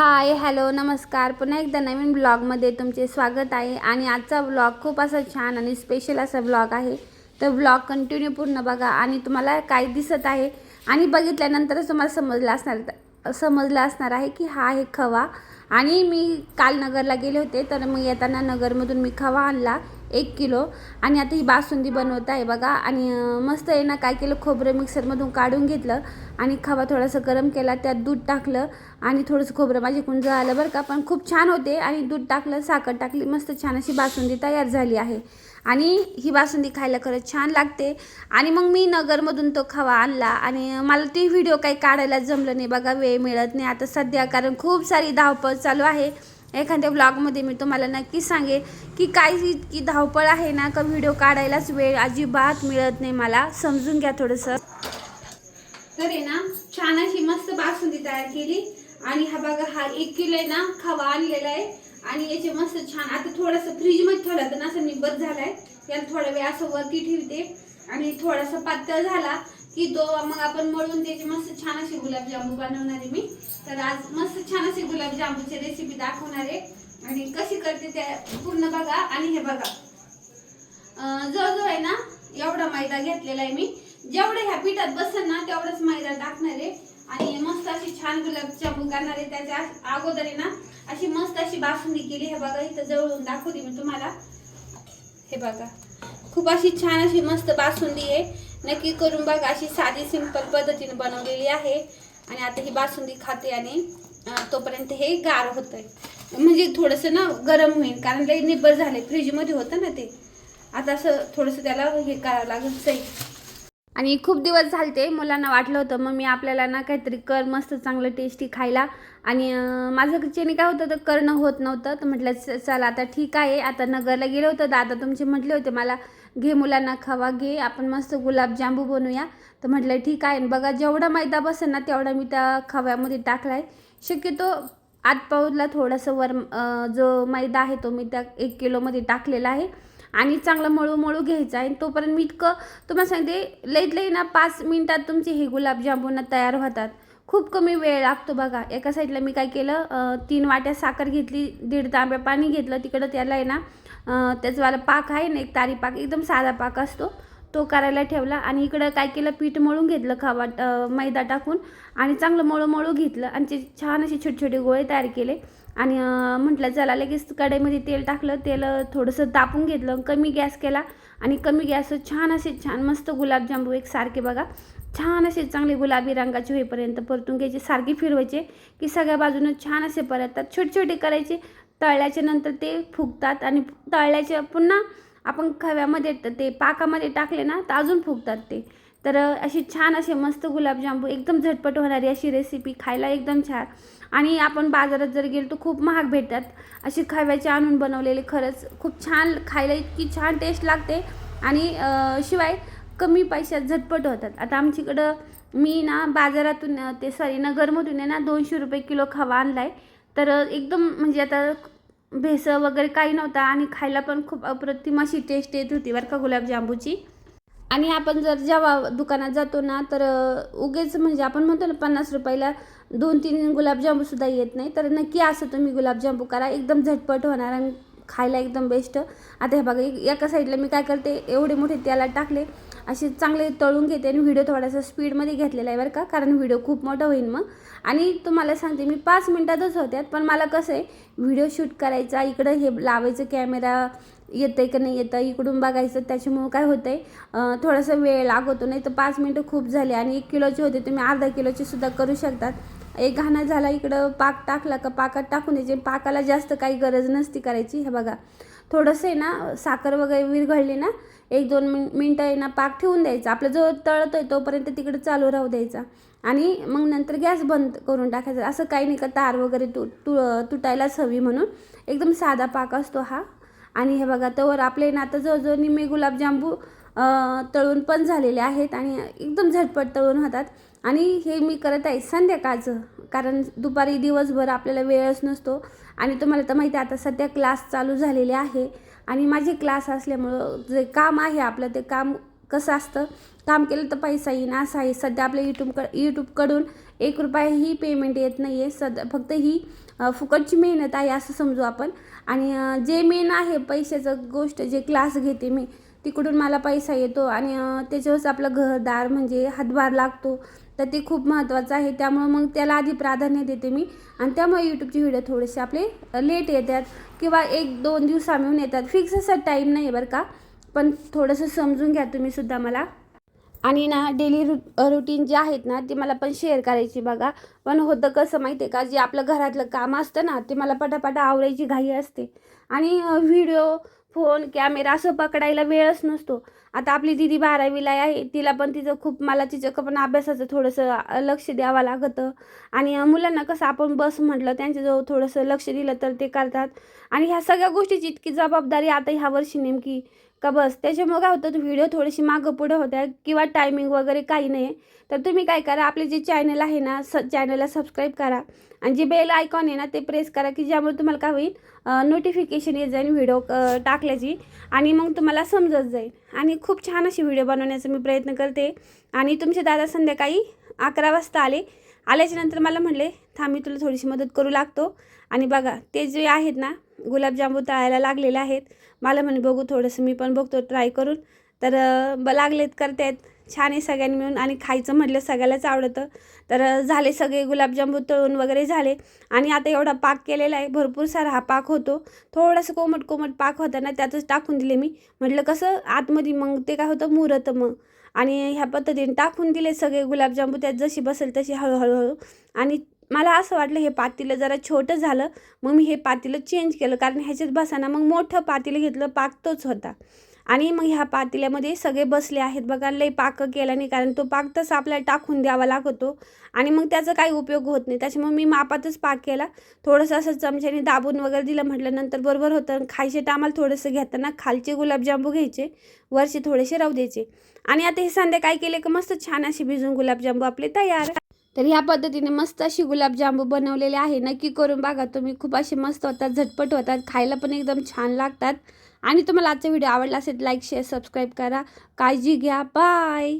Hi hello नमस्कार. पुन्हा एकदा नवीन ब्लॉगमध्ये तुमचे स्वागत आहे. आणि आजचा ब्लॉग खूप असा छान आणि स्पेशल असा ब्लॉग आहे. तर ब्लॉग कंटिन्यू पूर्ण बघा. आणि तुम्हाला काय दिसत आहे आणि बघितल्यानंतरच तुम्हाला समजलं असणार समजलं असणार आहे की हा आहे खवा. आणि मी काल नगरला गेले होते तर मग येताना नगरमधून मी खवा आणला. एक किलो. आणि आता ही बासुंदी बनवत आहे बघा. आणि मस्त आहे ना काय केलं खोबरं मिक्सरमधून काढून घेतलं आणि खवा थोडासा गरम केला त्यात दूध टाकलं आणि थोडंसं खोबरं माझे कुंज आलं बरं का. पण खूप छान होते आणि दूध टाकलं साखर टाकली मस्त छान अशी बासुंदी तयार झाली आहे. आणि ही बासुंदी खायला खरंच छान लागते. आणि मग मी नगरमधून तो खवा आणला आणि मला ते व्हिडिओ काही काढायला जमलं नाही बघा वेळ मिळत नाही. आता सध्या कारण खूप सारी धावपळ चालू आहे. एखाद्या ब्लॉगमध्ये मी तुम्हाला नक्की सांगेल की काय इतकी धावपळ आहे ना का व्हिडिओ काढायलाच वेळ अजिबात मिळत नाही मला. समजून घ्या थोडंसं. तर आहे ना छान अशी मस्त बासुंदी तयार केली. आणि हा बघा हा एक किलो आहे ना खवा आणलेला आहे. आणि याचे मस्त छान आता थोडंसं फ्रीजमध्ये ठेवला तर ना असं निब्बत आहे याला थोडा वेळ असं वरती ठेवते. आणि थोडासा पातळ झाला. की दो मग आपण मळून त्याचे मस्त छान असे गुलाबजामू बनवणार आहे मी. तर आज मस्त छान असे गुलाबजामूची रेसिपी दाखवणार आहे. आणि कशी करते ते पूर्ण बघा आणि हे बघा. जवळजवळ आहे ना एवढा मैदा घेतलेला आहे मी. जेवढं ह्या पिठात बसेल ना तेवढंच मैदा टाकणार आहे. आणि मस्त अशी छान गुलाबजामुन करणार आहे. त्याच्या अगोदर आहे ना अशी मस्त अशी बासुंदी केली. हे बघा इथं जवळून दाखवते मी तुम्हाला. हे बघा. खूप अशी छान अशी मस्त बासुंदी आहे. नक्की करून बघा. अशी साधी सिंपल पद्धतीने बनवलेली आहे. आणि आता ही बासुंदी खाते आणि तोपर्यंत हे गार होतंय. म्हणजे थोडंसं ना गरम होईल कारण लई निब्बर झाले फ्रीजमध्ये होतं ना ते. आता असं थोडंसं त्याला हे करावं लागेल सही. आणि खूप दिवस झालते मुलांना वाटलं होतं मग मी आपल्याला ना काहीतरी कर मस्त चांगलं टेस्टी खायला. आणि माझं घरच्याने काय होतं तर करणं होत नव्हतं तर म्हटलं चला आता ठीक आहे. आता नगरला गेलं होतं दादा तुमचे म्हटले होते मला घे मुलांना खावा घे आपण मस्त गुलाबजांबू बनवूया. तर म्हटलं ठीक आहे. आणि बघा जेवढा मैदा बसेल ना तेवढा मी त्या खव्यामध्ये टाकला आहे शक्यतो आत पाऊला थोडंसं वर जो मैदा आहे तो मी त्या एक किलोमध्ये टाकलेला आहे. आणि चांगलं मळू मळू घ्यायचं आहे. तोपर्यंत मी इतकं तुम्हाला सांगते लईत लई ना पाच मिनटात तुमचे हे गुलाबजामुन तयार होतात. खूप कमी वेळ लागतो बघा. एका साईडला मी काय केलं तीन वाट्या साखर घेतली दीड तांब्या पाणी घेतलं. तिकडं त्याला आहे ना त्याचवाला त्याचंवाला पाक आहे ना एक तारी पाक एकदम साधा पाक असतो. तो करायला ठेवला आणि इकडं काय केलं पीठ मळून घेतलं खावा मैदा टाकून. आणि चांगलं मळू मळू घेतलं. आणि ते छान असे छोटे छोटे गोळे तयार केले. आणि म्हटलं चला लगेच कढईमध्ये तेल टाकलं तेल थोडंसं तापून घेतलं कमी गॅस केला आणि कमी गॅस छान असे छान मस्त गुलाबजांबू एक सारखे बघा. छान असे चांगले गुलाबी रंगाचे होईपर्यंत परतून घ्यायचे सारखे फिरवायचे की सगळ्या बाजूनं छान असे परतात छोटे छोटे करायचे तळल्याच्या नंतर ते फुगतात आणि तळल्याचे पुन्हा आपण खव्यामध्ये ते पाकामध्ये टाकले ना तर अजून फुगतात ते. तर अशी छान असे मस्त गुलाबजांबू एकदम झटपट होणारी अशी रेसिपी खायला एकदम छान. आणि आपण बाजारात जर गेलो तर खूप महाग भेटतात. अशी खव्याचे आणून बनवलेले खरंच खूप छान खायला इतकी छान टेस्ट लागते. आणि शिवाय कमी पैशात झटपट होतात. आता आमच्याकडं मी ना बाजारातून ते सॉरी नगरमधून आहे ना दोनशे रुपये किलो खवा आणला आहे तर एकदम म्हणजे आता भेसळ वगैरे काही नव्हता आणि खायला पण खूप अप्रतिम अशी टेस्ट येत होती बरं का गुलाबजांबूची आणि आपण जर जेव्हा दुकानात जातो ना तर उगेच म्हणजे आपण म्हणतो ना पन्नास रुपयाला दोन तीन गुलाबजांबूसुद्धा येत नाही. तर नक्की असं तुम्ही गुलाबजामू करा. एकदम झटपट होणार आणि खायला एकदम बेस्ट आता हे बघा एक- एका साईडला मी काय करते एवढे मोठे त्याला टाकले. असे चांगले तळून घेते आणि व्हिडिओ थोडासा स्पीडमध्ये घेतलेला आहे बरं का कारण व्हिडिओ खूप मोठा होईल मग. आणि तुम्हाला सांगते मी पाच मिनटातच होत्यात पण मला कसं आहे व्हिडिओ शूट करायचा इकडं हे लावायचं कॅमेरा येतं आहे का नाही येतं इकडून बघायचं त्याच्यामुळं काय होतं आहे थोडासा वेळ लागवतो नाही तर पाच मिनटं खूप झाले आणि एक किलोचे होते तुम्ही अर्धा किलोचे सुद्धा करू शकतात. एक घाणा झाला इकडं पाक टाकला का पाकात टाकून द्यायचे पाकाला जास्त काही गरज नसती करायची हे बघा. थोडंसं आहे ना साखर वगैरे विरघळली ना एक दोन मिन मिनटं आहे ना पाक ठेवून द्यायचा. आपलं जो तळतो आहे तोपर्यंत तिकडे चालू राहू द्यायचा. आणि मग नंतर गॅस बंद करून टाकायचा. असं काही नाही का तार वगैरे तु तु तुटायलाच हवी म्हणून. एकदम साधा पाक असतो हा. आणि हे बघा तवर आपले ना आता जवळजवळ निम्मे गुलाबजांबू तळून पण झालेले आहेत आणि एकदम झटपट तळून होतात. आणि हे मी करत आहे संध्याकाळचं. कारण दुपारी दिवसभर आपल्याला वेळच नसतो. आणि तुम्हाला तर माहिती आहे आता सध्या क्लास चालू झालेले आहे. आणि माझे क्लास असल्यामुळं जे काम आहे आपलं ते काम कसं असतं? काम केलं तर पैसा येईन असं आहे. सध्या आपल्या यूट्यूबकडं यूट्यूबकडून एक रुपयाही पेमेंट येत नाही आहे सद फक्त ही फुकटची मेहनत आहे असं समजू आपण. आणि जे मेन आहे पैशाचं गोष्ट जे क्लास घेते मी तिकडून मला पैसा येतो. आणि त्याच्यावरच आपलं घरदार म्हणजे हातभार लागतो. तर ते खूप महत्त्वाचं आहे. त्यामुळं मग त्याला आधी प्राधान्य देते मी. आणि त्यामुळे यूट्यूबचे व्हिडिओ थोडेसे आपले लेट येतात. किंवा एक दोन दिवसा मिळून येतात. फिक्स असा टाईम नाही आहे बरं का. पण थोडंसं समजून घ्या तुम्ही सुद्धा मला. आणि ना डेली रु रुटीन जे आहेत ना ते मला पण शेअर करायची बघा. पण होतं कसं माहिती आहे का? जे आपलं घरातलं काम असतं ना ते मला पटापटा आवरायची घाई असते. आणि व्हिडिओ फोन कॅमेरा असं पकडायला वेळच नसतो. आता आपली दिदी बारावीला आहे तिला पण तिचं खूप मला तिचं पण अभ्यासाचं थोडंसं लक्ष द्यावं लागतं. आणि मुलांना कसं आपण बस म्हटलं त्यांच्याजवळ थोडंसं लक्ष दिलं तर ते करतात. आणि ह्या सगळ्या गोष्टीची इतकी जबाबदारी आता ह्या वर्षी नेमकी का बस? त्याच्यामुळे काय होतं व्हिडिओ थोडीशी मागं पुढं होत्या किंवा टायमिंग वगैरे काही नाही. तर तुम्ही काय करा आपले जे चॅनल आहे ना स चॅनलला सबस्क्राईब करा. आणि जे बेल आयकॉन आहे ना ते प्रेस करा की ज्यामुळे तुम्हाला काय होईल नोटिफिकेशन येत जाईल व्हिडिओ टाकल्याची आणि मग तुम्हाला समजत जाईल. आणि खूप छान अशी व्हिडिओ बनवण्याचा मी प्रयत्न करते. आणि तुमचे दादा संध्याकाळी अकरा वाजता आले. आल्याच्यानंतर मला म्हणले थांब मी तुला थोडीशी मदत करू लागतो. आणि बघा ते जे आहेत ना गुलाबजामू तळायला लागलेले आहेत. मला म्हणे बघू थोडंसं मी पण बघतो ट्राय करून. तर ब लागलेत करतायत. छान आहे सगळ्यांनी मिळून आणि खायचं म्हटलं सगळ्यालाच आवडतं. तर झाले सगळे गुलाबजामू तळून वगैरे झाले. आणि आता एवढा पाक केलेला आहे. भरपूर सारा हा पाक होतो. थोडंसं कोमट कोमट पाक होता ना त्यातच टाकून दिले मी. म्हटलं कसं आतमध्ये मग ते काय होतं मुहूर्त मग. आणि ह्या पद्धतीने टाकून दिले सगळे गुलाबजामू त्यात जशी बसेल तशी हळूहळूहळू. आणि मला असं वाटलं हे पातेलं जरा छोटं झालं. मग मी हे पातेलं चेंज केलं. कारण ह्याच्यात बसाना मग मोठं पातेलं घेतलं पाक तोच होता. आणि मग ह्या पातेल्यामध्ये सगळे बसले आहेत. बघा लई पाक केला नाही कारण तो पाक तसा आपल्याला टाकून द्यावा लागतो. आणि मग त्याचा काही उपयोग होत नाही. त्याच्यामुळे मी मापातच पाक केला. थोडंसं असं चमच्याने दाबून वगैरे दिलं म्हटलं नंतर बरोबर होतं. आणि खायचे टायमाला थोडंसं घेताना खालचे गुलाबजामू घ्यायचे. वरचे थोडेसे राहू द्यायचे. आणि आता हे संध्याकाळी केले का मस्त छान असे भिजून गुलाबजामू आपले तयार. तर ह्या पद्धतीने मस्त अशी गुलाबजामू बनवलेले आहे. नक्की करून बघा तुम्ही. खूप असे मस्त होतात झटपट होतात. खायला पण एकदम छान लागतात. आणि तुम्हाला आजचा व्हिडिओ आवडला असेल लाईक शेअर सबस्क्राईब करा. काळजी घ्या. बाय